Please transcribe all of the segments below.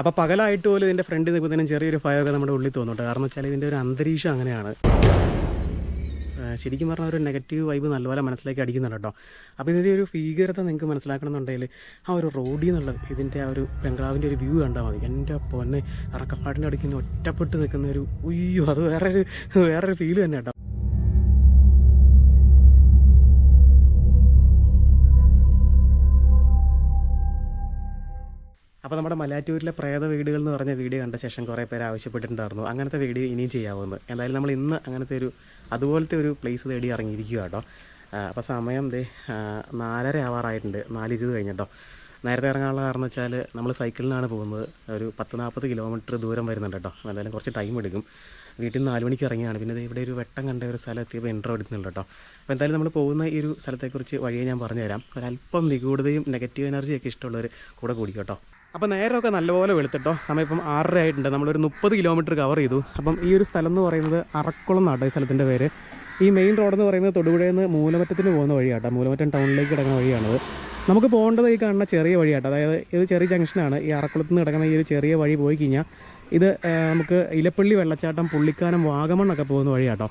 അപ്പോൾ പകലായിട്ട് പോലും ഇതിന്റെ ഫ്രണ്ടിൽ നിൽക്കുന്നതിനും ചെറിയൊരു ഭയമൊക്കെ നമ്മുടെ ഉള്ളിൽ തോന്നുന്നുണ്ട്. കാരണം വെച്ചാൽ ഇതിന്റെ ഒരു അന്തരീക്ഷം അങ്ങനെയാണ്. ശരിക്കും പറഞ്ഞാൽ ഒരു നെഗറ്റീവ് വൈബ് നല്ലപോലെ മനസ്സിലേക്ക് അടിക്കുന്നുണ്ട് കേട്ടോ. അപ്പോൾ ഇതിന്റെ ഒരു ഭീകരത നിങ്ങൾക്ക് മനസ്സിലാക്കണമെന്നുണ്ടെങ്കിൽ ആ ഒരു റോഡിൽ നിന്നുള്ള ഇതിന്റെ ആ ഒരു ബംഗ്ലാവിന്റെ ഒരു വ്യൂ കണ്ടാൽ മതി. എന്റെ പൊന്നെ അറക്കപ്പാടിന്റെ അടുക്കിൽ ഒറ്റപ്പെട്ട് നിൽക്കുന്ന ഒരു ഉയ്യോ അത് വേറൊരു വേറൊരു ഫീൽ തന്നെ കേട്ടോ. അപ്പോൾ നമ്മുടെ മലയാറ്റൂരിലെ പ്രേത വീടുകൾ എന്ന് പറഞ്ഞ വീഡിയോ കണ്ട ശേഷം കുറേ പേര് ആവശ്യപ്പെട്ടിട്ടുണ്ടായിരുന്നു. അങ്ങനത്തെ വീഡിയോ ഇനിയും ചെയ്യാവുന്നത് എന്തായാലും നമ്മൾ ഇന്ന് അങ്ങനത്തെ ഒരു അതുപോലത്തെ ഒരു പ്ലേസ് തേടി ഇറങ്ങിയിരിക്കുക കേട്ടോ. അപ്പോൾ സമയം ദേ നാലര ആവാറായിട്ടുണ്ട്. നാല് ഇരുപത് കഴിഞ്ഞിട്ടോ. നേരത്തെ ഇറങ്ങാനുള്ള കാരണം വെച്ചാൽ നമ്മൾ സൈക്കിളിനാണ് പോകുന്നത്. ഒരു പത്ത് നാൽപ്പത് കിലോമീറ്റർ ദൂരം വരുന്നുണ്ട് കേട്ടോ. എന്തായാലും കുറച്ച് ടൈം എടുക്കും. വീട്ടിൽ നിന്ന് നാല് മണിക്ക് ഇറങ്ങിയാണ്. പിന്നെ ഇവിടെ ഒരു വെട്ടം കണ്ട ഒരു സ്ഥലം എത്തിയപ്പോൾ ഇൻട്രോ എടുക്കുന്നുണ്ട് കേട്ടോ. അപ്പോൾ എന്തായാലും നമ്മൾ പോകുന്ന ഈ ഒരു സ്ഥലത്തെക്കുറിച്ച് വഴിയെ ഞാൻ പറഞ്ഞുതരാം. ഒരല്പം നിഗൂഢതയും നെഗറ്റീവ് എനർജിയൊക്കെ ഇഷ്ടമുള്ളവർ കൂടെ കൂടി കേട്ടോ. അപ്പോൾ നേരമൊക്കെ നല്ലപോലെ വെളുത്തിട്ടോ. സമയം ഇപ്പം ആറര ആയിട്ടുണ്ട്. നമ്മളൊരു മുപ്പത് കിലോമീറ്റർ കവർ ചെയ്തു. അപ്പം ഈ ഒരു സ്ഥലം എന്ന് പറയുന്നത് അറക്കുളം നാട്ടോ ഈ സ്ഥലത്തിന്റെ പേര്. ഈ മെയിൻ റോഡ് എന്ന് പറയുന്നത് തൊടുപുഴയിൽ നിന്ന് മൂലമറ്റത്തിന് പോകുന്ന വഴിയാട്ടോ. മൂലമറ്റം ടൗണിലേക്ക് കിടക്കുന്ന വഴിയാണത്. നമുക്ക് പോകേണ്ടത് ഈ കാണുന്ന ചെറിയ വഴിയാട്ടോ. അതായത് ഇത് ചെറിയ ജംഗ്ഷനാണ് ഈ അറക്കുളത്ത് നിന്ന് കിടക്കുന്ന ഈ ഒരു ചെറിയ വഴി പോയി കഴിഞ്ഞാൽ ഇത് നമുക്ക് ഇലപ്പള്ളി വെള്ളച്ചാട്ടം പുള്ളിക്കാനം വാഗമണ്ണൊക്കെ പോകുന്ന വഴിയാട്ടോ.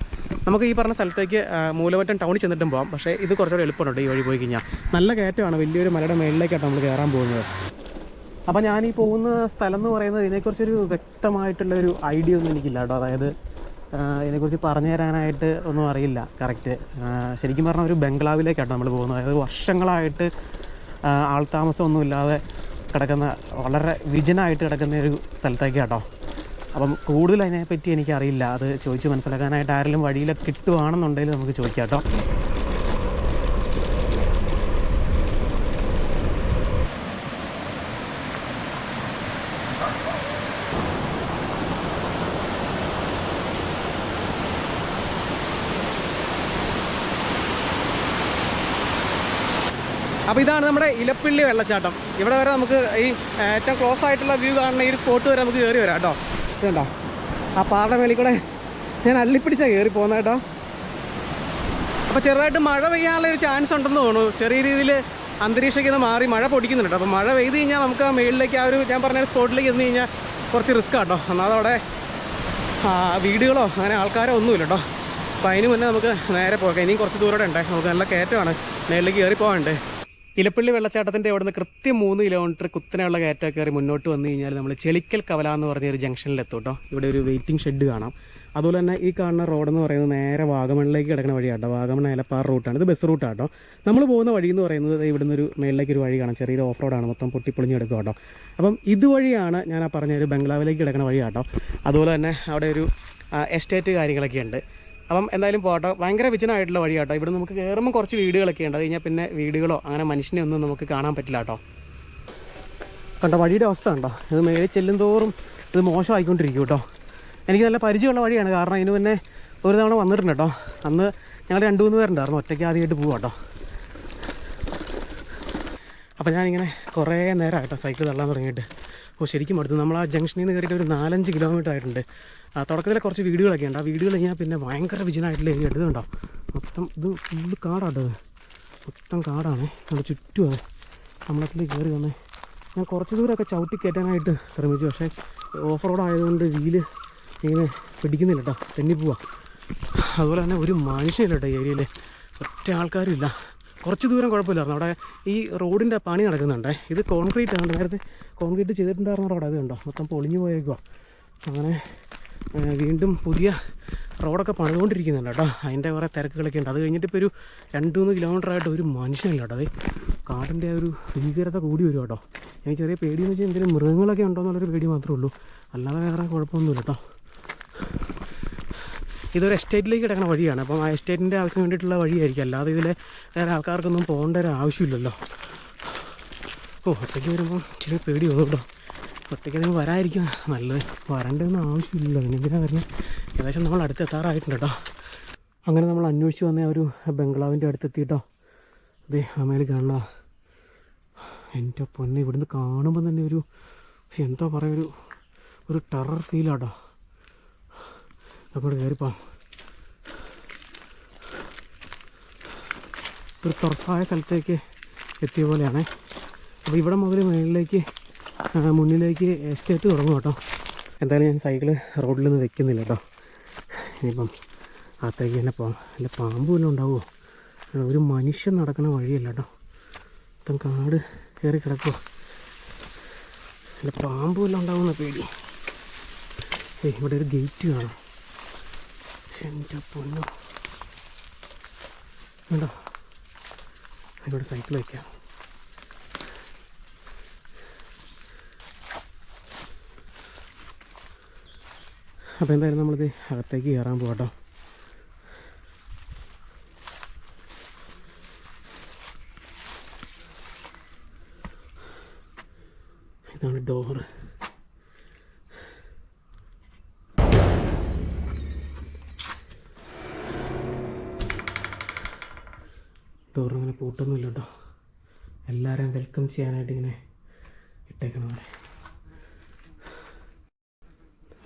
നമുക്ക് ഈ പറഞ്ഞ സ്ഥലത്തേക്ക് മൂലമറ്റം ടൗണിൽ ചെന്നിട്ടും പോകാം പക്ഷേ ഇത് കുറച്ചുകൂടെ എളുപ്പമുണ്ട് ഈ വഴി പോയി കഴിഞ്ഞാൽ നല്ല കയറ്റമാണ്. വലിയൊരു മലയുടെ മേളിലേക്കാട്ടോ നമ്മൾ കയറാൻ പോകുന്നത്. അപ്പോൾ ഞാൻ ഈ പോകുന്ന സ്ഥലം എന്ന് പറയുന്നത് ഇതിനെക്കുറിച്ചൊരു വ്യക്തമായിട്ടുള്ള ഒരു ഐഡിയ ഒന്നും എനിക്കില്ല കേട്ടോ. അതായത് ഇതിനെക്കുറിച്ച് പറഞ്ഞു തരാനായിട്ട് ഒന്നും അറിയില്ല. കറക്റ്റ് ശരിക്കും പറഞ്ഞാൽ ഒരു ബംഗ്ലാവിലേക്കാട്ടോ നമ്മൾ പോകുന്നത്. അതായത് വർഷങ്ങളായിട്ട് ആൾ താമസമൊന്നുമില്ലാതെ കിടക്കുന്ന വളരെ വിജനായിട്ട് കിടക്കുന്ന ഒരു സ്ഥലത്തേക്ക് കേട്ടോ അപ്പം കൂടുതൽ അതിനെപ്പറ്റി എനിക്കറിയില്ല. അത് ചോദിച്ച് മനസ്സിലാക്കാനായിട്ട് ആരെങ്കിലും വഴിയിലൊക്കെ കിട്ടുവാണെന്നുണ്ടെങ്കിൽ നമുക്ക് ചോദിക്കാം കേട്ടോ അപ്പോൾ ഇതാണ് നമ്മുടെ ഇലപ്പിള്ളി വെള്ളച്ചാട്ടം. ഇവിടെ വരെ നമുക്ക് ഈ ഏറ്റവും ക്ലോസ് ആയിട്ടുള്ള വ്യൂ കാണുന്ന ഈ ഒരു സ്പോട്ട് വരെ നമുക്ക് കയറി വരാം കേട്ടോ. ഇതുണ്ടോ ആ പാറയുടെ മേളിൽ കൂടെ ഞാൻ അള്ളിപ്പിടിച്ചാണ് കയറി പോകുന്നത് കേട്ടോ. അപ്പോൾ ചെറുതായിട്ട് മഴ പെയ്യാനുള്ള ഒരു ചാൻസ് ഉണ്ടെന്ന് തോന്നുന്നു. ചെറിയ രീതിയിൽ അന്തരീക്ഷമൊക്കെ ഒന്ന് മാറി മഴ പൊടിക്കുന്നുണ്ട് അപ്പോൾ മഴ പെയ്ത് കഴിഞ്ഞാൽ നമുക്ക് ആ മേളിലേക്ക് ആ ഒരു ഞാൻ പറഞ്ഞ സ്പോട്ടിലേക്ക് ചെന്ന് കഴിഞ്ഞാൽ കുറച്ച് റിസ്ക് ആട്ടോ ഒന്നാമത് അവിടെ വീടുകളോ അങ്ങനെ ആൾക്കാരോ ഒന്നുമില്ല കേട്ടോ. അപ്പോൾ അതിന് മുന്നേ നമുക്ക് നേരെ പോകാം. ഇനിയും കുറച്ച് ദൂരം ഉണ്ട്. നമുക്ക് നല്ല കയറ്റമാണ്. മേളിലേക്ക് കയറി പോകാനുണ്ട്. ഇലപ്പള്ളി വെള്ളച്ചാട്ടത്തിന്റെ അവിടെ നിന്ന് കൃത്യം മൂന്ന് കിലോമീറ്റർ കുത്തനെയുള്ള കയറ്റം കയറി മുന്നോട്ട് വന്നു കഴിഞ്ഞാൽ നമ്മൾ ചെളിക്കൽ കവല എന്ന് പറഞ്ഞ ഒരു ജംഗ്ഷനിൽ എത്തും കേട്ടോ ഇവിടെ ഒരു വെയിറ്റിംഗ് ഷെഡ് കാണാം. അതുപോലെ തന്നെ ഈ കാണുന്ന റോഡ് എന്ന് പറയുന്നത് നേരെ വാഗമണിലേക്ക് കിടക്കുന്ന വഴിയാട്ടോ വാഗമൺ ഏലപ്പാറ റൂട്ടാണ് ഇത് ബസ് റൂട്ടാട്ടോ നമ്മൾ പോകുന്ന വഴി എന്ന് പറയുന്നത് ഇവിടുന്ന് ഒരു മേളിലേക്ക് ഒരു വഴി കാണാം. ചെറിയൊരു ഓഫ് റോഡാണ് മൊത്തം പൊട്ടിപ്പൊളിഞ്ഞ് കിടക്കുക കേട്ടോ അപ്പം ഇതുവഴിയാണ് ഞാൻ ആ പറഞ്ഞ ഒരു ബംഗ്ലാവിലേക്ക് കിടക്കുന്ന വഴിയാട്ടോ അതുപോലെ തന്നെ അവിടെ ഒരു എസ്റ്റേറ്റ് കാര്യങ്ങളൊക്കെ ഉണ്ട് അപ്പം എന്തായാലും പോട്ടോ. ഭയങ്കര വിജനമായിട്ടുള്ള കേട്ടോ ഇവിടെ നമുക്ക് കയറുമ്പോൾ കുറച്ച് വീടുകളൊക്കെ ഉണ്ട്. അത് കഴിഞ്ഞാൽ പിന്നെ വീടുകളോ അങ്ങനെ മനുഷ്യനെ ഒന്നും നമുക്ക് കാണാൻ പറ്റില്ല കേട്ടോ. കണ്ടോ വഴിയുടെ അവസ്ഥ കണ്ടോ? ഇത് മേലെ ചെല്ലും തോറും ഇത് മോശമായിക്കൊണ്ടിരിക്കും കേട്ടോ. എനിക്ക് നല്ല പരിചയമുള്ള വഴിയാണ്. കാരണം ഇതിന് പിന്നെ ഒരു തവണ വന്നിട്ടുണ്ട് കേട്ടോ. അന്ന് ഞങ്ങൾ രണ്ട് മൂന്ന് പേരുണ്ടായിരുന്നു. ഒറ്റയ്ക്ക് ആദ്യമായിട്ട് പോവാം കേട്ടോ. അപ്പോൾ ഞാനിങ്ങനെ കുറേ നേരമായിട്ടോ സൈക്കിൾ തള്ളാൻ തുടങ്ങിയിട്ട്. ഓ ശരിക്കും അടുത്ത് നമ്മൾ ആ ജംഗ്ഷനിൽ നിന്ന് കയറിയിട്ട് ഒരു നാലഞ്ച് കിലോമീറ്റർ ആയിട്ടുണ്ട്. ആ തുടക്കത്തിലെ കുറച്ച് വീടുകളൊക്കെ ഉണ്ട്. ആ വീടുകൾ കഴിഞ്ഞാൽ പിന്നെ ഭയങ്കര വിജനായിട്ടുള്ള ഏരിയ എടുത്തുണ്ടാവും മൊത്തം ഇത് ഫുള്ള് ഇത്. മൊത്തം കാടാണ്. നമ്മുടെ ചുറ്റും അതെ നമ്മളതിൽ കയറി വന്നേ ഞാൻ കുറച്ച് ദൂരമൊക്കെ ചവിട്ടി കയറ്റാനായിട്ട് ശ്രമിച്ചു. പക്ഷേ ഓഫ് റോഡ് ആയതുകൊണ്ട് വീൽ ഇങ്ങനെ പിടിക്കുന്നില്ല കേട്ടോ തെന്നിപ്പോവാ. അതുപോലെ തന്നെ ഒരു മനുഷ്യനില്ല കേട്ടോ ഏരിയയിൽ ഒറ്റ ആൾക്കാരും ഇല്ല. കുറച്ച് ദൂരം കുഴപ്പമില്ലായിരുന്നു. അവിടെ ഈ റോഡിന്റെ പണി നടക്കുന്നുണ്ടേ. ഇത് കോൺക്രീറ്റ് ആണ്. നേരത്തെ കോൺക്രീറ്റ് ചെയ്തിട്ടുണ്ടായിരുന്ന റോഡ് അത് കണ്ടോ? മൊത്തം പൊളിഞ്ഞു പോയേക്കുവാ. അങ്ങനെ വീണ്ടും പുതിയ റോഡൊക്കെ പണിതുകൊണ്ടിരിക്കുന്നുണ്ട് കേട്ടോ. അതിന്റെ കുറേ തിരക്കുകളൊക്കെ ഉണ്ട്. അത് കഴിഞ്ഞിട്ട് ഇപ്പോൾ ഒരു രണ്ട് മൂന്ന് കിലോമീറ്റർ ആയിട്ട് ഒരു മനുഷ്യനില്ല കേട്ടോ. അത് കാടിന്റെ ഒരു ഭീകരത കൂടി വരും കേട്ടോ. എനിക്ക് ചെറിയ പേടിയെന്ന് വെച്ചാൽ എന്തെങ്കിലും മൃഗങ്ങളൊക്കെ ഉണ്ടോ എന്നുള്ളൊരു പേടി മാത്രമേ ഉള്ളൂ. അല്ലാതെ വേറെ കുഴപ്പമൊന്നുമില്ല കേട്ടോ. ഇതൊരു എസ്റ്റേറ്റിലേക്ക് കിടക്കുന്ന വഴിയാണ്. അപ്പം ആ എസ്റ്റേറ്റിന്റെ ആവശ്യം വേണ്ടിയിട്ടുള്ള വഴിയായിരിക്കും. അല്ലാതെ ഇതിൽ വേറെ ആൾക്കാർക്കൊന്നും പോകേണ്ട ഒരു ആവശ്യമില്ലല്ലോ. ഓ ഒറ്റയ്ക്ക് വരുമ്പോൾ ഇച്ചിരി പേടി തോന്നും കേട്ടോ. ഒറ്റയ്ക്ക് അതിന് വരാതിരിക്കും നല്ലത്. വരേണ്ടതൊന്നും ആവശ്യമില്ലല്ലോ. പിന്നെ വരുന്നത് ഏകദേശം നമ്മൾ അടുത്ത് എത്താറായിട്ടുണ്ട് കേട്ടോ. അങ്ങനെ നമ്മൾ അന്വേഷിച്ച് വന്ന ഒരു ബംഗ്ലാവിന്റെ അടുത്തെത്തിയിട്ടോ അതെ അമ്മയിൽ കാണണ എന്റെ പൊന്നെ ഇവിടുന്ന് കാണുമ്പോൾ തന്നെ ഒരു എന്താ പറയുക ഒരു ഒരു ടെറർ ഫീലാട്ടോ അങ്ങോട്ട് കയറിപ്പോ. ഒരു തുറസായ സ്ഥലത്തേക്ക് എത്തിയ പോലെയാണ്. അപ്പോൾ ഇവിടെ മുതൽ മുകളിലേക്ക് മുന്നിലേക്ക് എസ്റ്റേറ്റ് തുടങ്ങും കേട്ടോ. എന്തായാലും ഞാൻ സൈക്കിൾ റോഡിൽ നിന്ന് വെക്കുന്നില്ല കേട്ടോ. ഇനിയിപ്പം അകത്തേക്ക് തന്നെ പോകാം അല്ല പാമ്പ് വല്ലതും ഉണ്ടാവുമോ? ഒരു മനുഷ്യൻ നടക്കുന്ന വഴിയല്ല കേട്ടോ. മൊത്തം കാട് കയറി കിടക്കുമോ അല്ല പാമ്പ് വല്ലതും ഉണ്ടാവുമെന്ന പേടി. ഇവിടെ ഒരു ഗേറ്റ് കാണാം. എന്റെ പൊന്നു. വേണ്ടോ ഇവിടെ സൈക്കിൾ വയ്ക്കാം. അപ്പോൾ എന്തായാലും നമ്മളിത് അകത്തേക്ക് കയറാൻ പോകട്ടോ ഇതാണ് ഡോറ്. പൂട്ടൊന്നുമില്ല കേട്ടോ എല്ലാവരെയും വെൽക്കം ചെയ്യാനായിട്ട് ഇങ്ങനെ ഇട്ടേക്കണം അവിടെ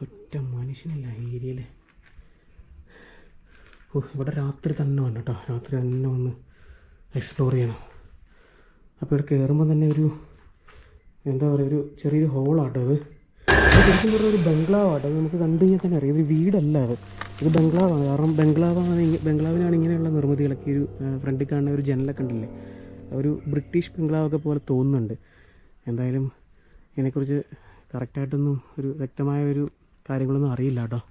ഒറ്റ മനുഷ്യനില്ല ഏരിയയിൽ ഓ ഇവിടെ രാത്രി തന്നെ വേണം കേട്ടോ രാത്രി തന്നെ വന്ന് എക്സ്പ്ലോർ ചെയ്യണം. അപ്പോൾ ഇവിടെ കയറുമ്പോൾ തന്നെ ഒരു എന്താ പറയുക ഒരു ചെറിയൊരു ഹോളാട്ടോ അത് ശരിക്കും പറഞ്ഞാൽ ഒരു ബംഗ്ലാവാട്ടോ അത് നമുക്ക് കണ്ടു കഴിഞ്ഞാൽ തന്നെ അറിയാം. ഒരു വീടല്ല അത്. ഇത് ബംഗ്ലാവാണ്. കാരണം ബംഗ്ലാവാണ് ബംഗ്ലാവിനാണ് ഇങ്ങനെയുള്ള നിർമ്മിതികളൊക്കെ ഒരു ഫ്രണ്ടിൽ കാണുന്ന ഒരു ജനലൊക്കെ ഉണ്ടല്ലേ? ഒരു ബ്രിട്ടീഷ് ബംഗ്ലാവൊക്കെ പോലെ തോന്നുന്നുണ്ട്. എന്തായാലും ഇതിനെക്കുറിച്ച് കറക്റ്റായിട്ടൊന്നും ഒരു വ്യക്തമായ ഒരു കാര്യങ്ങളൊന്നും അറിയില്ല കേട്ടോ.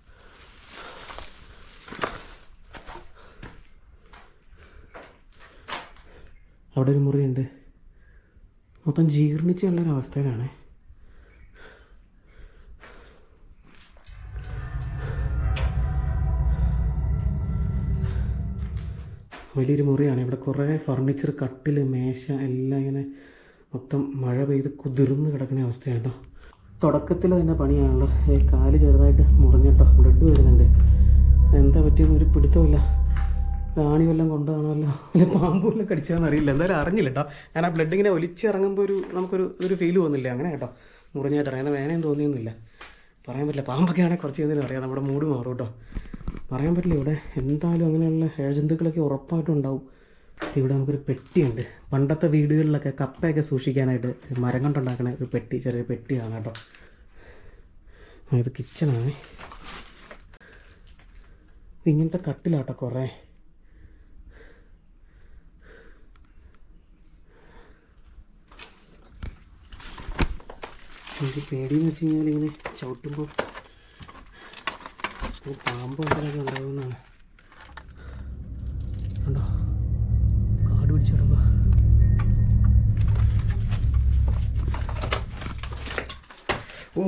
അവിടെ ഒരു മുറിയുണ്ട്. മൊത്തം ജീർണിച്ചുള്ള വലിയൊരു മുറിയാണ്. ഇവിടെ കുറേ ഫർണിച്ചർ കട്ടിൽ മേശ എല്ലാം ഇങ്ങനെ മൊത്തം മഴ പെയ്ത് കുതിർന്ന് കിടക്കുന്ന അവസ്ഥയാണ് കേട്ടോ തുടക്കത്തിൽ തന്നെ പണിയാണല്ലോ. ഈ കാൽ ചെറുതായിട്ട് മുറിഞ്ഞിട്ടോ ബ്ലഡ് വരുന്നുണ്ട്. എന്താ പറ്റിയെന്ന് ഒരു പിടുത്തമില്ല ആണി വല്ലതും കൊണ്ടുപോകണമല്ലോ? അല്ലെ പാമ്പ് വല്ലതും കടിച്ചതെന്ന് അറിയില്ല. എന്തായാലും അറിഞ്ഞില്ല കേട്ടോ ഞാൻ ആ ബ്ലഡ് ഇങ്ങനെ ഒലിച്ചിറങ്ങുമ്പോൾ ഒരു നമുക്കൊരു ഒരു ഫീൽ തോന്നില്ല അങ്ങനെ കേട്ടോ. മുറിഞ്ഞായിട്ട് അങ്ങനെ വേനയും തോന്നിയൊന്നുമില്ല. പറയാൻ പറ്റില്ല. പാമ്പൊക്കെ ആണെങ്കിൽ കുറച്ച് കഴിഞ്ഞാൽ അറിയാം. നമ്മുടെ മൂഡ് മാറും കേട്ടോ പറയാൻ പറ്റില്ല ഇവിടെ. എന്തായാലും അങ്ങനെയുള്ള ഏജന്തുക്കളൊക്കെ ഉറപ്പായിട്ടും ഉണ്ടാവും ഇവിടെ നമുക്കൊരു പെട്ടിയുണ്ട്. പണ്ടത്തെ വീടുകളിലൊക്കെ കപ്പയൊക്കെ സൂക്ഷിക്കാനായിട്ട് മരം കൊണ്ടുണ്ടാക്കുന്ന ഒരു പെട്ടി ചെറിയ പെട്ടിയാണ് കേട്ടോ. ഇത് കിച്ചണാണ് ഇങ്ങനത്തെ കട്ടിലാട്ടോ കുറേ. എനിക്ക് പേടിയെന്ന് വെച്ച് കഴിഞ്ഞാൽ ഇങ്ങനെ ചവിട്ടുമ്പോൾ ഒരു പാമ്പ് എന്തെങ്കിലുമൊക്കെ ഉണ്ടാകുന്നതാണ് ഉണ്ടോ കാട് പിടിച്ച് കിടക്കുക ഓ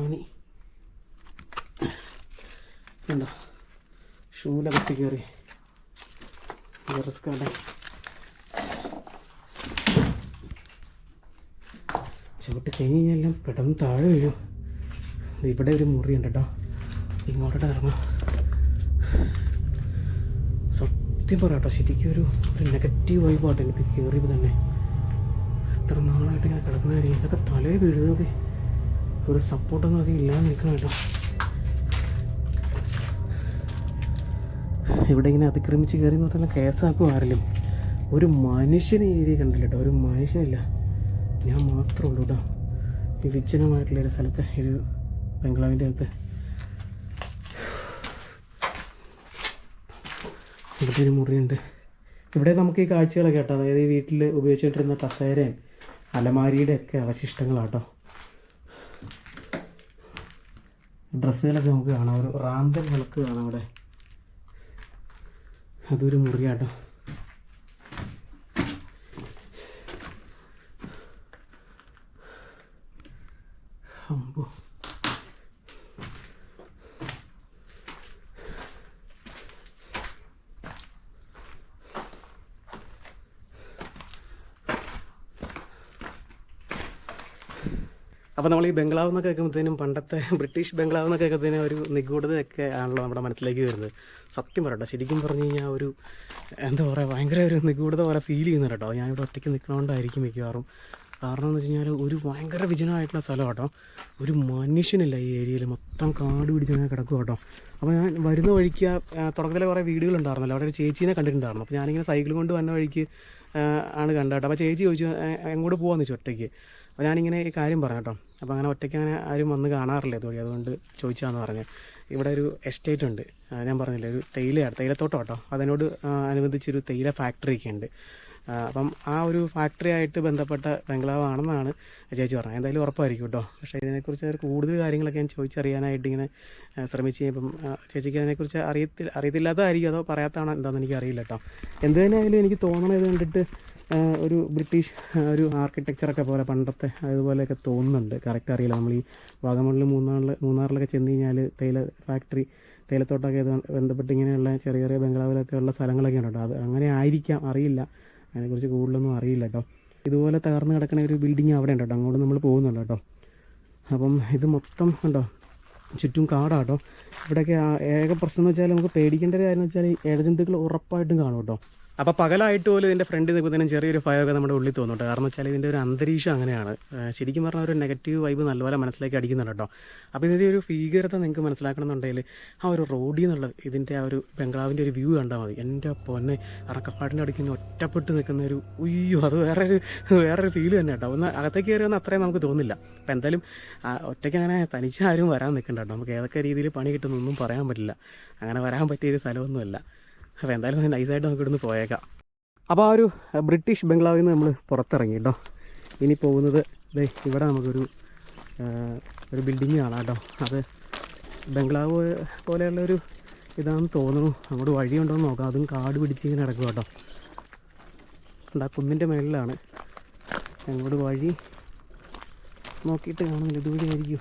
ആണി. കണ്ടോ? ഷൂല കത്തി കയറി. റിസ്ക് ചവിട്ട് കഴിഞ്ഞ് കഴിഞ്ഞാൽ പെട്ടെന്ന് താഴെ വീഴും. ഇവിടെ ഒരു മുറിയുണ്ട് കേട്ടോ ഇങ്ങോട്ടോട്ട് ഇറങ്ങാം. സത്യം പറയാം കേട്ടോ ശരിക്കും ഒരു ഒരു നെഗറ്റീവ് വൈബാട്ടോ എനിക്ക് കയറിയപ്പോൾ തന്നെ. എത്ര നാളായിട്ട് ഇങ്ങനെ കിടക്കുന്ന കാര്യം ഇതൊക്കെ തലേ വീഴുന്നത് ഒരു സപ്പോർട്ടൊന്നും അധികം ഇല്ലാതെ നിൽക്കണം കേട്ടോ. ഇവിടെ ഇങ്ങനെ അതിക്രമിച്ച് കയറി എന്ന് പറഞ്ഞാൽ കേസാക്കും ആരെങ്കിലും. ഒരു മനുഷ്യനെ ഏരിയ കണ്ടില്ല കേട്ടോ ഒരു മനുഷ്യനില്ല. ഞാൻ മാത്രമേ ഉള്ളൂ കേട്ടോ ഈ വിജനമായിട്ടുള്ള ഒരു സ്ഥലത്ത് ഒരു ബംഗ്ലാവിന്റെ അകത്ത്. ഇവിടെ ഒരു മുറിയുണ്ട്. ഇവിടെ നമുക്ക് ഈ കാഴ്ചകളൊക്കെ കേട്ടോ. അതായത് ഈ വീട്ടിൽ ഉപയോഗിച്ചുകൊണ്ടിരുന്ന കസേരയും അലമാരിയുടെ ഒക്കെ അവശിഷ്ടങ്ങളാട്ടോ. ഡ്രസ്സുകളൊക്കെ നമുക്ക് കാണാം. ഒരു റാന്തൽ വിളക്ക് കാണാം അവിടെ. അതൊരു മുറിയാട്ടോ. അപ്പോൾ നമ്മൾ ഈ ബംഗ്ലാവ് എന്നൊക്കെ കേൾക്കുമ്പോഴത്തേനും പണ്ടത്തെ ബ്രിട്ടീഷ് ബംഗ്ലാവ് എന്നൊക്കെ കേൾക്കുമ്പോഴത്തേനും ഒരു നിഗൂഢതയൊക്കെ ആണല്ലോ നമ്മുടെ മനസ്സിലേക്ക് വരുന്നത്. സത്യം പറയട്ടെ ശരിക്കും പറഞ്ഞു കഴിഞ്ഞാൽ ഒരു എന്താ പറയുക ഭയങ്കര ഒരു നിഗൂഢത പോലെ ഫീൽ ചെയ്യുന്നുണ്ട് കേട്ടോ. ഞാനിവിടെ ഒറ്റയ്ക്ക് നിൽക്കണോണ്ടായിരിക്കും മിക്കവാറും. കാരണം എന്ന് വെച്ച് കഴിഞ്ഞാൽ ഒരു ഭയങ്കര വിജനമായിട്ടുള്ള സ്ഥലം കേട്ടോ. ഒരു മനുഷ്യനില്ല ഈ ഏരിയയിൽ. മൊത്തം കാട് പിടിച്ചങ്ങനെ കിടക്കും കേട്ടോ. അപ്പോൾ ഞാൻ വരുന്ന വഴിക്ക് തുടക്കത്തിലെ കുറേ വീടുകളുണ്ടായിരുന്നല്ലോ അവിടെ ഒരു ചേച്ചീനെ കണ്ടിട്ടുണ്ടായിരുന്നു. അപ്പോൾ ഞാനിങ്ങനെ സൈക്കിൾ കൊണ്ട് വന്ന വഴിക്ക് ആണ് കണ്ടത് കേട്ടോ. അപ്പോൾ ചേച്ചി ചോദിച്ചു എങ്ങോട്ട് പോകാമെന്ന് ചോദിച്ചു ഒറ്റയ്ക്ക്? അപ്പോൾ ഞാനിങ്ങനെ ഈ കാര്യം പറഞ്ഞു കേട്ടോ. അപ്പോൾ അങ്ങനെ ഒറ്റയ്ക്ക് അങ്ങനെ ആരും വന്ന് കാണാറില്ല ഇതുവഴി. അതുകൊണ്ട് ചോദിച്ചാന്ന് പറഞ്ഞു. ഇവിടെ ഒരു എസ്റ്റേറ്റ് ഉണ്ട്. ഞാൻ പറഞ്ഞില്ലേ ഒരു തേയിലയാണ് തേയിലത്തോട്ടം കേട്ടോ. അതിനോട് അനുബന്ധിച്ചൊരു തേയില ഫാക്ടറിയൊക്കെ ഉണ്ട്. അപ്പം ആ ഒരു ഫാക്ടറി ആയിട്ട് ബന്ധപ്പെട്ട ബംഗ്ലാവാണെന്നാണ് ചേച്ചി പറഞ്ഞത്. എന്തായാലും ഉറപ്പായിരിക്കും കേട്ടോ. പക്ഷേ ഇതിനെക്കുറിച്ച് അവർ കൂടുതൽ കാര്യങ്ങളൊക്കെ ഞാൻ ചോദിച്ചറിയാനായിട്ട് ഇങ്ങനെ ശ്രമിച്ചു ആ, ചേച്ചിക്ക് അതിനെക്കുറിച്ച് അറിയത്തി അറിയത്തില്ലാത്തതായിരിക്കും അതോ പറയാത്തതാണോ എന്താണെന്ന് എനിക്ക് അറിയില്ല കേട്ടോ. എന്ത് തന്നെയായാലും എനിക്ക് തോന്നണത് കണ്ടിട്ട് ഒരു ബ്രിട്ടീഷ് ഒരു ആർക്കിടെക്ചറൊക്കെ പോലെ പണ്ടത്തെ അതുപോലെയൊക്കെ തോന്നുന്നുണ്ട്. കറക്റ്റ് അറിയില്ല. നമ്മൾ ഈ വാഗമണിൽ മൂന്നാറിൽ മൂന്നാറിലൊക്കെ ചെന്ന് കഴിഞ്ഞാൽ തേയില ഫാക്ടറി തേയിലത്തോട്ടമൊക്കെ ബന്ധപ്പെട്ട് ഇങ്ങനെയുള്ള ചെറിയ ചെറിയ ബംഗ്ലാവിലൊക്കെ ഉള്ള സ്ഥലങ്ങളൊക്കെ ഉണ്ട്? അത് അങ്ങനെ ആയിരിക്കാം. അറിയില്ല. അതിനെക്കുറിച്ച് കൂടുതലൊന്നും അറിയില്ല കേട്ടോ. ഇതുപോലെ തകർന്ന് കിടക്കുന്ന ഒരു ബിൽഡിങ് അവിടെ ഉണ്ട്? കേട്ടോ അങ്ങോട്ട് നമ്മൾ പോകുന്നുണ്ട് കേട്ടോ. അപ്പം ഇത് മൊത്തം ഉണ്ടോ? ചുറ്റും കാടാട്ടോ ഇവിടെയൊക്കെ ഏക പ്രശ്നം എന്ന് വെച്ചാൽ നമുക്ക് പേടിക്കേണ്ട ഒരു കാര്യം എന്ന് വെച്ചാൽ ഇഴജന്തുക്കൾ ഉറപ്പായിട്ടും കാണും കേട്ടോ. അപ്പോൾ പകലായിട്ട് പോലും ഇതിന്റെ ഫ്രണ്ടിൽ നിൽക്കുന്നതിനും ചെറിയൊരു ഭയമൊക്കെ നമ്മുടെ ഉള്ളിൽ തോന്നുന്നുണ്ട്. കാരണം വെച്ചാൽ ഇതിന്റെ ഒരു അന്തരീക്ഷം അങ്ങനെയാണ്. ശരിക്കും പറഞ്ഞാൽ ഒരു നെഗറ്റീവ് വൈബ് നല്ലപോലെ മനസ്സിലേക്ക് അടിക്കുന്നുണ്ട് കേട്ടോ. അപ്പോൾ ഇതിന്റെ ഒരു ഭീകരത നിങ്ങൾക്ക് മനസ്സിലാക്കണമെന്നുണ്ടെങ്കിൽ ആ ഒരു റോഡിൽ നിന്നുള്ള ഇതിന്റെ ആ ഒരു ബംഗ്ലാവിന്റെ ഒരു വ്യൂ കണ്ടാൽ മതി. എന്റെ പൊന്നെ അറക്കപ്പാടിന്റെ ഇങ്ങനെ ഒറ്റപ്പെട്ട് നിൽക്കുന്ന ഒരു ഉയ്യോ അത് വേറൊരു വേറൊരു ഫീൽ തന്നെ കേട്ടോ. ഒന്ന് അകത്തേക്ക് കയറി വന്നാൽ അത്രയും നമുക്ക് തോന്നില്ല അപ്പോൾ എന്തായാലും ഒറ്റയ്ക്ക് അങ്ങനെ തനിച്ച് ആരും വരാൻ നിൽക്കണ്ട കേട്ടോ. നമുക്ക് ഏതൊക്കെ രീതിയിൽ പണി കിട്ടുന്നൊന്നും പറയാൻ പറ്റില്ല. അങ്ങനെ വരാൻ പറ്റിയൊരു സ്ഥലമൊന്നുമല്ല. അപ്പോൾ എന്തായാലും നൈസായിട്ട് നമുക്ക് ഇവിടുന്ന് പോയേക്കാം. അപ്പോൾ ആ ഒരു ബ്രിട്ടീഷ് ബംഗ്ലാവിൽ നിന്ന് നമ്മൾ പുറത്തിറങ്ങി കേട്ടോ ഇനി പോകുന്നത് ദേ ഇവിടെ നമുക്കൊരു ഒരു ബിൽഡിങ് കാണാം കേട്ടോ അത് ബംഗ്ലാവ് പോലെയുള്ളൊരു ഇതാണെന്ന് തോന്നുന്നു. അങ്ങോട്ട് വഴിയുണ്ടോ എന്ന് നോക്കാം. അതും കാട് പിടിച്ച് ഇങ്ങനെ കിടക്കും കേട്ടോ ആ കുന്നിന്റെ മേളിലാണ്. അങ്ങോട്ട് വഴി നോക്കിയിട്ട് കാണുന്നില്ല ഇതുവഴി ആയിരിക്കും.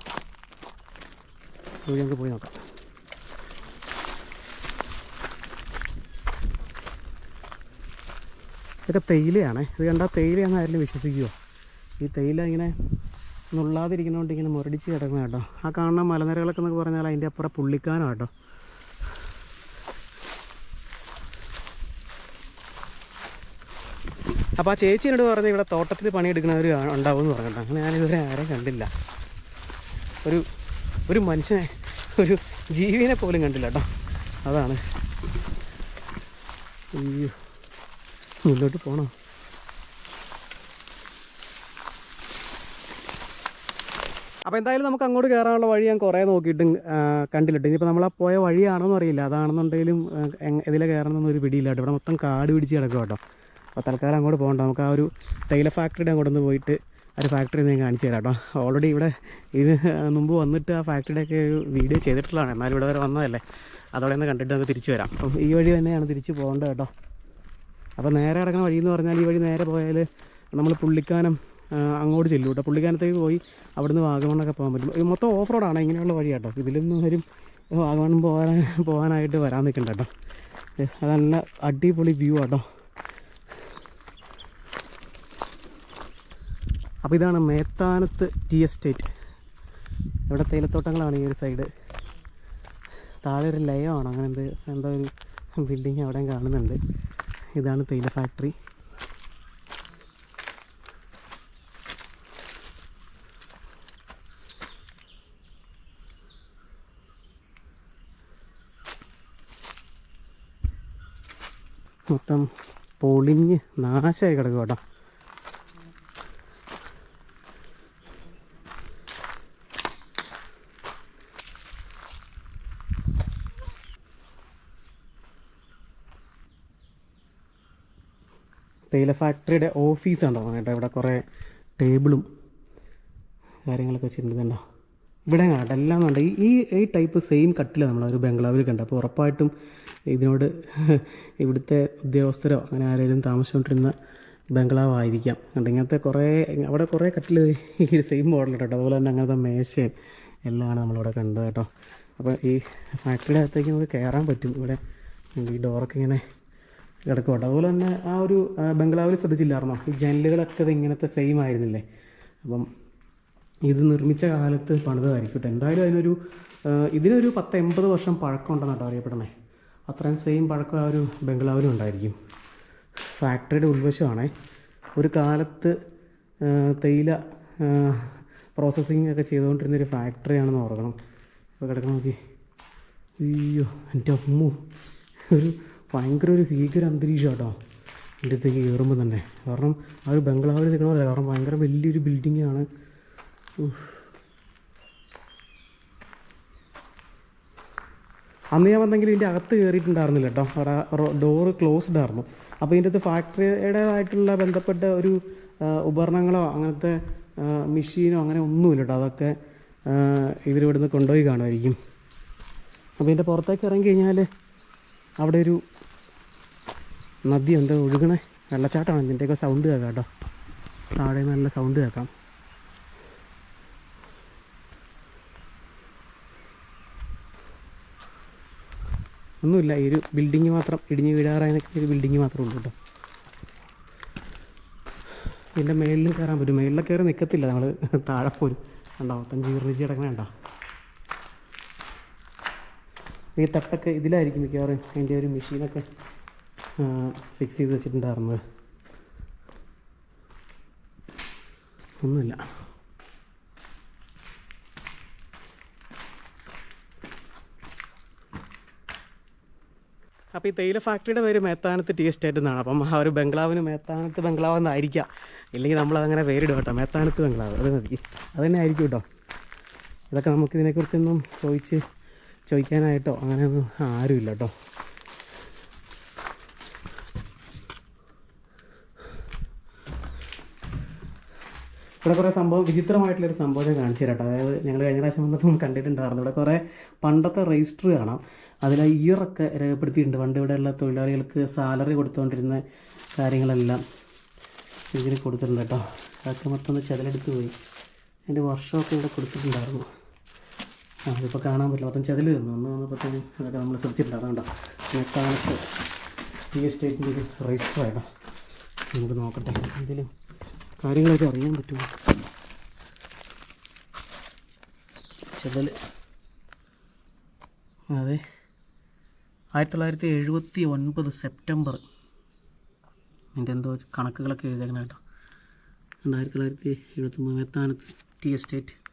ഇതുവഴി നമുക്ക് പോയി നോക്കാം. ഇതൊക്കെ തേയിലയാണ്. ഇത് കണ്ടാൽ തേയിലയാണെന്ന് ആരെങ്കിലും വിശ്വസിക്കുമോ ഈ തേയില ഇങ്ങനെ നുള്ളാതിരിക്കുന്നതുകൊണ്ട് ഇങ്ങനെ മുരടിച്ച് കിടക്കുന്ന കേട്ടോ. ആ കാണുന്ന മലനിരകളൊക്കെ എന്നൊക്കെ പറഞ്ഞാൽ അതിന്റെ അപ്പുറം പുള്ളിക്കാനോ കേട്ടോ. അപ്പോൾ ആ ചേച്ചിനോട് പറഞ്ഞ് ഇവിടെ തോട്ടത്തിൽ പണിയെടുക്കുന്നവർ ഉണ്ടാവുമെന്ന് പറഞ്ഞിട്ട് അങ്ങനെ ഞാനിതുവരെ ആരെയും കണ്ടില്ല. ഒരു ഒരു മനുഷ്യനെ ഒരു ജീവിനെ പോലും കണ്ടില്ല കേട്ടോ. അതാണ്. അയ്യോ. മുന്നോട്ട് പോണോ? അപ്പോൾ എന്തായാലും നമുക്ക് അങ്ങോട്ട് കയറാനുള്ള വഴി ഞാൻ കുറേ നോക്കിയിട്ടും കണ്ടില്ലിട്ട് ഇനിയിപ്പോൾ നമ്മൾ ആ പോയ വഴിയാണോന്ന് അറിയില്ല. അതാണെന്നുണ്ടെങ്കിലും ഇതിലെ കയറണമെന്നൊന്നും ഒരു പിടിയില്ല ഇവിടെ മൊത്തം കാട് പിടിച്ച് കിടക്കും കേട്ടോ. അപ്പോൾ തൽക്കാലം അങ്ങോട്ട് പോകണ്ട. നമുക്ക് ആ ഒരു തേയില ഫാക്ടറിയുടെ അങ്ങോട്ട് ഒന്ന് പോയിട്ട് ഒരു ഫാക്ടറി ഞാൻ കാണിച്ചു തരാം കേട്ടോ. ഓൾറെഡി ഇവിടെ ഇത് മുമ്പ് വന്നിട്ട് ആ ഫാക്ടറിയുടെ ഒക്കെ ഒരു വീഡിയോ ചെയ്തിട്ടുള്ളതാണ്. എന്നാലും ഇവിടെ വരെ വന്നതല്ലേ. അതോടെ ഒന്ന് കണ്ടിട്ട് നമുക്ക് തിരിച്ചു വരാം. അപ്പം ഈ വഴി തന്നെയാണ് തിരിച്ച് പോകേണ്ടത് കേട്ടോ. അപ്പോൾ നേരെ കിടക്കുന്ന വഴി എന്ന് പറഞ്ഞാൽ ഈ വഴി നേരെ പോയാൽ നമ്മൾ പുള്ളിക്കാനം അങ്ങോട്ട് ചെല്ലും കേട്ടോ. പുള്ളിക്കാനത്തേക്ക് പോയി അവിടുന്ന് വാഗമണ്ണൊക്കെ പോകാൻ പറ്റും. മൊത്തം ഓഫ് റോഡാണ് ഇങ്ങനെയുള്ള വഴി കേട്ടോ ഇതിലൊന്നും വരും. വാഗമണ്ണം പോകാൻ പോകാനായിട്ട് വരാൻ നിൽക്കണ്ട കേട്ടോ. അത് നല്ല അടിപൊളി വ്യൂ ആട്ടോ. അപ്പോൾ ഇതാണ് മേത്താനത്ത് ടി എസ്റ്റേറ്റ്. ഇവിടെ തേയിലത്തോട്ടങ്ങളാണ് ഈ ഒരു സൈഡ് താഴെ ഒരു ലയമാണ്. അങ്ങനെ എന്ത് എന്തോ ഒരു ബിൽഡിങ് അവിടെ കാണുന്നുണ്ട്. ഇതാണ് തേയില ഫാക്ടറി. മൊത്തം പൊളിഞ്ഞ് നാശമായി കിടക്കും കേട്ടോ തേയില ഫാക്ടറിയുടെ ഓഫീസ് ഉണ്ടോ കേട്ടോ ഇവിടെ കുറേ ടേബിളും കാര്യങ്ങളൊക്കെ വെച്ചിട്ടുണ്ട് കണ്ടോ. ഇവിടെ കണ്ടോ എല്ലാം ഉണ്ട് ഈ ഈ ടൈപ്പ് സെയിം കട്ടിൽ നമ്മൾ ഒരു ബംഗ്ലാവിൽ കണ്ടു അപ്പോൾ ഉറപ്പായിട്ടും ഇതിനോട് ഇവിടുത്തെ ഉദ്യോഗസ്ഥരോ അങ്ങനെ ആരെങ്കിലും താമസിച്ചുകൊണ്ടിരുന്ന ബംഗ്ലാവ് ആയിരിക്കാം കണ്ടോ ഇങ്ങനത്തെ കുറേ അവിടെ കുറേ കട്ടിൽ ഈ സെയിം മോഡൽ കേട്ടോ. അതുപോലെ തന്നെ അങ്ങനത്തെ മേശയും എല്ലാമാണ് നമ്മളിവിടെ കണ്ടത് കേട്ടോ. അപ്പോൾ ഈ ഫാക്ടറിയുടെ അകത്തേക്ക് നമുക്ക് കയറാൻ പറ്റും. ഇവിടെ ഈ ഡോറൊക്കെ ഇങ്ങനെ കിടക്കും കേട്ടോ അതുപോലെ തന്നെ ആ ഒരു ബംഗ്ലാവിൽ ശ്രദ്ധിച്ചില്ലായിരുന്നോ? ഈ ജനലുകളൊക്കെ ഇത് ഇങ്ങനത്തെ സെയിം ആയിരുന്നില്ലേ? അപ്പം ഇത് നിർമ്മിച്ച കാലത്ത് പണിതായിരിക്കും കേട്ടോ എന്തായാലും അതിനൊരു ഇതിനൊരു പത്ത് എൺപത് വർഷം പഴക്കം ഉണ്ടെന്നാണ് കേട്ടോ അറിയപ്പെടുന്നത് അത്രയും സെയിം പഴക്കം ആ ഒരു ബംഗ്ലാവിലും ഉണ്ടായിരിക്കും. ഫാക്ടറിയുടെ ഉൾവശമാണേ. ഒരു കാലത്ത് തേയില പ്രോസസ്സിങ് ഒക്കെ ചെയ്തുകൊണ്ടിരുന്ന ഒരു ഫാക്ടറിയാണെന്ന് ഓർക്കണം. ഇപ്പോൾ കിടക്കണം നോക്കി. അയ്യോ എന്റെ അമ്മു. ഒരു ഭയങ്കര ഒരു ഭീകര അന്തരീക്ഷം കേട്ടോ എന്റെ അടുത്തേക്ക് കയറുമ്പോൾ തന്നെ. കാരണം ആ ഒരു ബംഗ്ലാവിൽ നിൽക്കണ പോലെ കാരണം ഭയങ്കര വലിയൊരു ബിൽഡിങ്ങാണ് അന്ന് ഞാൻ വന്നെങ്കിൽ ഇതിന്റെ അകത്ത് കയറിയിട്ടുണ്ടായിരുന്നില്ല കേട്ടോ. അവിടെ ഡോറ് ക്ലോസ്ഡ് ആയിരുന്നു. അപ്പോൾ ഇതിന്റെ അകത്ത് ഫാക്ടറിയുടേതായിട്ടുള്ള ബന്ധപ്പെട്ട ഒരു ഉപകരണങ്ങളോ അങ്ങനത്തെ മെഷീനോ അങ്ങനെ ഒന്നുമില്ല കേട്ടോ. അതൊക്കെ ഇവരിവിടുന്ന് കൊണ്ടുപോയി കാണുമായിരിക്കും. അപ്പോൾ ഇതിന്റെ പുറത്തേക്ക് ഇറങ്ങി കഴിഞ്ഞാൽ അവിടെ ഒരു നദി എന്തോ ഒഴുകണേ. വെള്ളച്ചാട്ടമാണ് ഇതിന്റെയൊക്കെ സൗണ്ട് കേൾക്കാം കേട്ടോ. താഴെ നല്ല സൗണ്ട് കേൾക്കാം. ഒന്നുമില്ല ഈ ഒരു ബിൽഡിങ് മാത്രം ഇടിഞ്ഞ് വീഴാറായ ഒരു ബിൽഡിങ് മാത്രമേ ഉള്ളൂ കേട്ടോ. ഇതിന്റെ മേളിൽ കയറാൻ പറ്റും മേളിലൊക്കെ കയറി നിൽക്കത്തില്ല നമ്മൾ താഴെ പോരും. കണ്ടോ മൊത്തം ജീർണിച്ച് കിടക്കണ കണ്ടോ? ഈ തട്ടൊക്കെ ഇതിലായിരിക്കും മിക്കവാറും അതിന്റെ ഒരു മെഷീനൊക്കെ ഫിക്സ് ചെയ്ത് വെച്ചിട്ടുണ്ടായിരുന്നത്. ഒന്നുമില്ല. അപ്പോൾ ഈ തേയില ഫാക്ടറിയുടെ പേര് മേത്താനത്ത് ടീ എസ്റ്റേറ്റ് എന്നാണ്. അപ്പം ആ ഒരു ബംഗ്ലാവിന് മേത്താനത്ത് ബംഗ്ലാവ് എന്നായിരിക്കാം. ഇല്ലെങ്കിൽ നമ്മളതങ്ങനെ പേരിടും കേട്ടോ. മേത്താനത്ത് ബംഗ്ലാവ്. അത് മതി. അത് തന്നെ ആയിരിക്കും കേട്ടോ. ഇതൊക്കെ നമുക്കിതിനെക്കുറിച്ചൊന്നും ചോദിച്ച് ചോദിക്കാനായിട്ടോ അങ്ങനെയൊന്നും ആരുമില്ല കേട്ടോ. ഇവിടെ കുറേ സംഭവം വിചിത്രമായിട്ടുള്ളൊരു സംഭവം ഞാൻ കാണിച്ചു തരാം അതായത് ഞങ്ങൾ കഴിഞ്ഞ പ്രാവശ്യം വന്നപ്പം കണ്ടിട്ടുണ്ടായിരുന്നു. ഇവിടെ കുറേ പണ്ടത്തെ രജിസ്റ്റർ കാണാം. അതിൽ ഇയറൊക്കെ രേഖപ്പെടുത്തിയിട്ടുണ്ട്. പണ്ട് ഇവിടെയുള്ള തൊഴിലാളികൾക്ക് സാലറി കൊടുത്തുകൊണ്ടിരുന്ന കാര്യങ്ങളെല്ലാം ഇതിന് കൊടുത്തിട്ടുണ്ട് കേട്ടോ. അതൊക്കെ മൊത്തം ഒന്ന് ചെതലെടുത്ത് പോയി. അതിന്റെ വർഷമൊക്കെ ഇവിടെ കൊടുത്തിട്ടുണ്ടായിരുന്നു. ആ അതിപ്പോൾ കാണാൻ പറ്റില്ല. മൊത്തം ചെതിൽ തന്നു. ഒന്ന് വന്നപ്പോഴത്തേക്കും അതൊക്കെ നമ്മൾ ശ്രദ്ധിച്ചിട്ടില്ല അതുകൊണ്ടോ. കാണിച്ച് ജി ടി എസ്റ്റേറ്റിന്റെ ഒരു രജിസ്റ്റർ ആയിട്ടോ നമുക്ക് നോക്കട്ടെ. എന്തെങ്കിലും കാര്യങ്ങളൊക്കെ അറിയാൻ പറ്റുമോ? ചെതൽ അതെ. ആയിരത്തി തൊള്ളായിരത്തി എഴുപത്തി ഒൻപത് സെപ്റ്റംബർ. എന്റെ എന്തോ കണക്കുകളൊക്കെ എഴുതിയേക്കണം കേട്ടോ. രണ്ടായിരത്തി തൊള്ളായിരത്തി എഴുപത്തി മൂന്ന് മെത്താനത്ത് ടി എസ്റ്റേറ്റ്.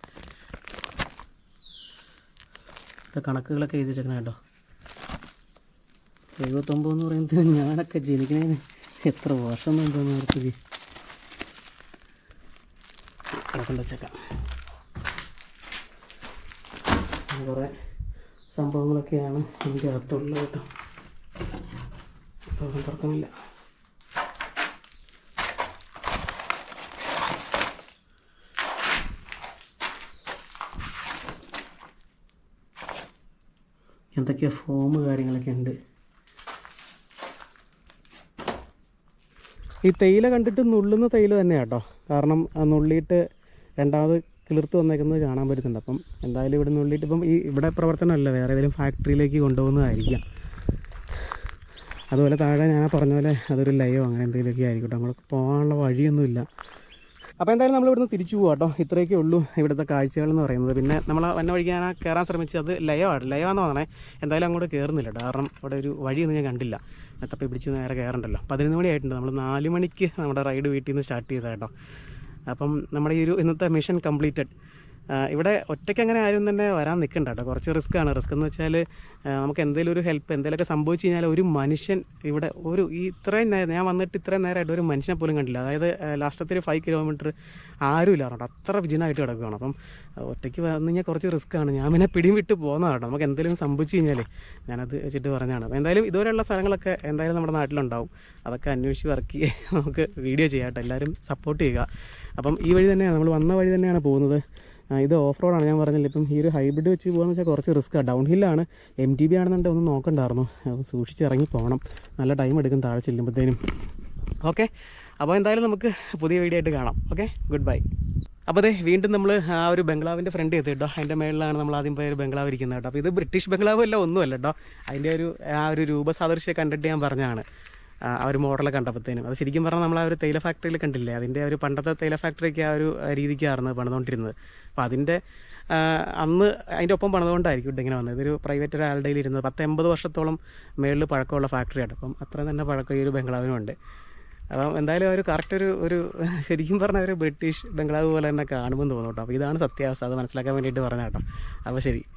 ഇത് കണക്കുകളൊക്കെ എഴുതി വെച്ചേക്കണ കേട്ടോ. എഴുപത്തൊമ്പത് എന്ന് പറയുന്നത് ഞാനൊക്കെ ജനിക്കണേന് എത്ര വർഷം മുമ്പെന്ന് ഓർത്തിരി. കണക്കുണ്ട് വെച്ചേക്കാം. കുറേ സംഭവങ്ങളൊക്കെയാണ് എന്റെ അകത്തുള്ളത് കേട്ടോ. തുറക്കുന്നില്ല എന്തൊക്കെയോ ഫോം കാര്യങ്ങളൊക്കെ ഉണ്ട്. ഈ തേയില കണ്ടിട്ട് നുള്ളുന്ന തേയില തന്നെയാണ് കേട്ടോ കാരണം നുള്ളിയിട്ട് രണ്ടാമത് കിളിർത്ത് വന്നേക്കുന്നത് കാണാൻ പറ്റുന്നുണ്ട്. അപ്പം എന്തായാലും ഇവിടെ നുള്ളിയിട്ട് ഇപ്പം ഈ ഇവിടെ പ്രവർത്തനമല്ല. വേറെ ഏതെങ്കിലും ഫാക്ടറിയിലേക്ക് കൊണ്ടുപോകുന്നതായിരിക്കാം. അതുപോലെ താഴെ ഞാൻ പറഞ്ഞ പോലെ അതൊരു ലയോ അങ്ങനെ എന്തെങ്കിലുമൊക്കെ ആയിരിക്കട്ടെ. അങ്ങോട്ട് പോകാനുള്ള വഴിയൊന്നുമില്ല. അപ്പോൾ എന്തായാലും നമ്മൾ ഇവിടുന്ന് തിരിച്ചു പോകാം കേട്ടോ ഇത്രയൊക്കെ ഉള്ളൂ ഇവിടുത്തെ കാഴ്ചകൾ എന്ന് പറയുന്നത്. പിന്നെ നമ്മൾ വന്ന വഴിക്ക് ഞാൻ കയറാൻ ശ്രമിച്ചത് അത് ലയമാണ് ലയമാണെന്ന് പറഞ്ഞേ എന്തായാലും അങ്ങോട്ട് കയറുന്നില്ല കാരണം അവിടെ ഒരു വഴിയൊന്നും ഞാൻ കണ്ടില്ല. തപ്പി പിടിച്ച് നേരെ കയറണ്ടല്ലോ പതിനൊന്ന് മണി ആയിട്ടുണ്ട്. നമ്മൾ നാല് മണിക്ക് നമ്മുടെ റൈഡ് വീട്ടിൽ നിന്ന് സ്റ്റാർട്ട് ചെയ്തതാട്ടോ അപ്പം നമ്മുടെ ഈ ഒരു ഇന്നത്തെ മിഷൻ കംപ്ലീറ്റഡ്. ഇവിടെ ഒറ്റയ്ക്ക് അങ്ങനെ ആരും തന്നെ വരാൻ നിൽക്കണ്ട കേട്ടോ. കുറച്ച് റിസ്ക് ആണ്. റിസ്ക് എന്ന് വെച്ചാൽ നമുക്ക് എന്തെങ്കിലും ഒരു ഹെൽപ്പ് എന്തെങ്കിലുമൊക്കെ സംഭവിച്ചു കഴിഞ്ഞാൽ ഒരു മനുഷ്യൻ ഇവിടെ ഒരു ഈ ഇത്രയും നേരം ഞാൻ വന്നിട്ട് ഇത്രയും നേരമായിട്ട് ഒരു മനുഷ്യനെ പോലും കണ്ടില്ല. അതായത് ലാസ്റ്റത്തെ ഒരു ഫൈവ് കിലോമീറ്റർ ആരും കേട്ടോ. അത്ര വിജയനായിട്ട് കിടക്കുകയാണ്. അപ്പം ഒറ്റയ്ക്ക് വന്നു കഴിഞ്ഞാൽ കുറച്ച് റിസ്ക് ആണ്. ഞാൻ പിന്നെ പിടിയും വിട്ട് പോകുന്നതാണ് കേട്ടോ. നമുക്ക് എന്തെങ്കിലും സംഭവിച്ചു കഴിഞ്ഞാൽ ഞാനത് വെച്ചിട്ട് പറഞ്ഞതാണ്. അപ്പോൾ എന്തായാലും ഇതുപോലെയുള്ള സ്ഥലങ്ങളൊക്കെ എന്തായാലും നമ്മുടെ നാട്ടിലുണ്ടാവും. അതൊക്കെ അന്വേഷിച്ച് വർക്ക് നമുക്ക് വീഡിയോ ചെയ്യാം കേട്ടോ. എല്ലാവരും സപ്പോർട്ട് ചെയ്യുക. അപ്പം ഈ വഴി തന്നെയാണ്. നമ്മൾ വന്ന വഴി തന്നെയാണ് പോകുന്നത്. ഇത് ഓഫ് റോഡാണ് ഞാൻ പറഞ്ഞില്ല ഇപ്പം ഈ ഒരു ഹൈബ്രിഡ് വെച്ച് പോകുകയെന്ന് വെച്ചാൽ കുറച്ച് റിസ്ക്കാണ് ഡൗൺ ഹില്ലാണ് എം ടി ബി ആണെന്നുണ്ടെങ്കിൽ ഒന്ന് നോക്കണ്ടായിരുന്നു. അപ്പം സൂക്ഷിച്ച് ഇറങ്ങി പോകണം നല്ല ടൈം എടുക്കും താഴെ ചെല്ലുമ്പോഴത്തേനും ഓക്കെ അപ്പോൾ എന്തായാലും നമുക്ക് പുതിയ വീഡിയോ ആയിട്ട് കാണാം. ഓക്കെ ഗുഡ് ബൈ അപ്പോൾ അതെ വീണ്ടും നമ്മൾ ആ ഒരു ബംഗ്ലാവിന്റെ ഫ്രണ്ട് എത്തി കേട്ടോ. അതിന്റെ മേളിലാണ് നമ്മൾ ആദ്യം പോയ ഒരു ബംഗ്ലാവ് ഇരിക്കുന്നത് കേട്ടോ. അപ്പോൾ ഇത് ബ്രിട്ടീഷ് ബംഗ്ലാവ് അല്ല ഒന്നുമല്ല കേട്ടോ. അതിന്റെ ഒരു ആ ഒരു രൂപസാദൃശ്യം കണ്ടിട്ട് ഞാൻ പറഞ്ഞതാണ്. ആ ഒരു മോഡൽ കണ്ടപ്പോഴത്തേനും. അത് ശരിക്കും പറഞ്ഞാൽ നമ്മൾ ആ ഒരു തേയില ഫാക്ടറിയിൽ കണ്ടില്ലേ? അതിന്റെ ഒരു പണ്ടത്തെ തേയില ഫാക്ടറിയൊക്കെ ആ ഒരു രീതിക്കായിരുന്നു പണിതുകൊണ്ടിരുന്നത്. അപ്പോൾ അതിന്റെ അന്ന് അതിന്റെ ഒപ്പം പണിതുകൊണ്ടായിരിക്കും ഇങ്ങനെ വന്നത്. ഇതൊരു പ്രൈവറ്റ് ഒരാളുടെ ഇരുന്നത് പത്ത് എൺപത് വർഷത്തോളം മേളിൽ പഴക്കമുള്ള ഫാക്ടറിയാണ് അപ്പം അത്ര തന്നെ പഴക്കം ഈ ഒരു ബംഗ്ലാവിനുണ്ട് അപ്പം എന്തായാലും ഒരു കറക്റ്റ് ഒരു ഒരു ശരിക്കും പറഞ്ഞാൽ ഒരു ബ്രിട്ടീഷ് ബംഗ്ലാവ് പോലെ തന്നെ കാണുമെന്ന് തോന്നുന്നു കേട്ടോ. അപ്പോൾ ഇതാണ് സത്യാവസ്ഥ. അത് മനസ്സിലാക്കാൻ വേണ്ടിയിട്ട് പറഞ്ഞ കേട്ടോ. അപ്പോൾ ശരി.